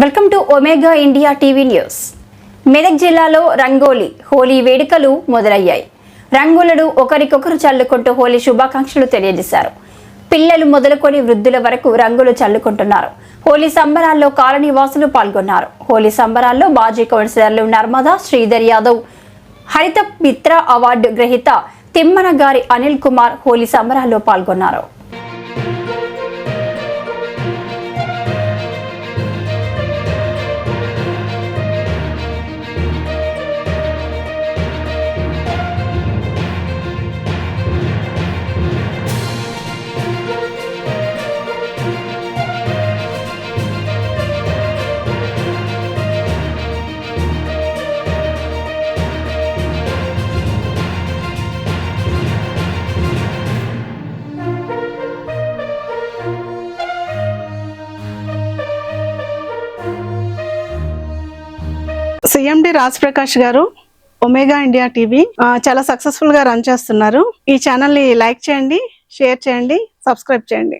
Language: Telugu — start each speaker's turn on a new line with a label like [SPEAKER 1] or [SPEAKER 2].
[SPEAKER 1] Welcome to Omega India TV news. Medak జిల్లాలో రంగోలీ హోలీ వేడుకలు మొదలయ్యాయి. రంగులను ఒకరికొకరు చల్లుకుంటూ హోలీ శుభాకాంక్షలు తెలియజేశారు. పిల్లలు మొదలుకొని వృద్ధుల వరకు రంగులు చల్లుకుంటున్నారు. హోలీ సంబరాల్లో కాలనీ వాసులు పాల్గొన్నారు. హోలీ సంబరాల్లో మాజీ కౌన్సిలర్లు నర్మదా శ్రీధర్ యాదవ్ హరిత మిత్ర అవార్డు గ్రహీత తిమ్మన గారి అనిల్ కుమార్ హోలీ సంబరాల్లో పాల్గొన్నారు.
[SPEAKER 2] సిఎండి రాజ్ ప్రకాష్ గారు ఒమేగా ఇండియా టీవీ చాలా సక్సెస్ఫుల్గా రన్ చేస్తున్నారు. ఈ ఛానల్ని లైక్ చేయండి షేర్ చేయండి సబ్స్క్రైబ్ చేయండి.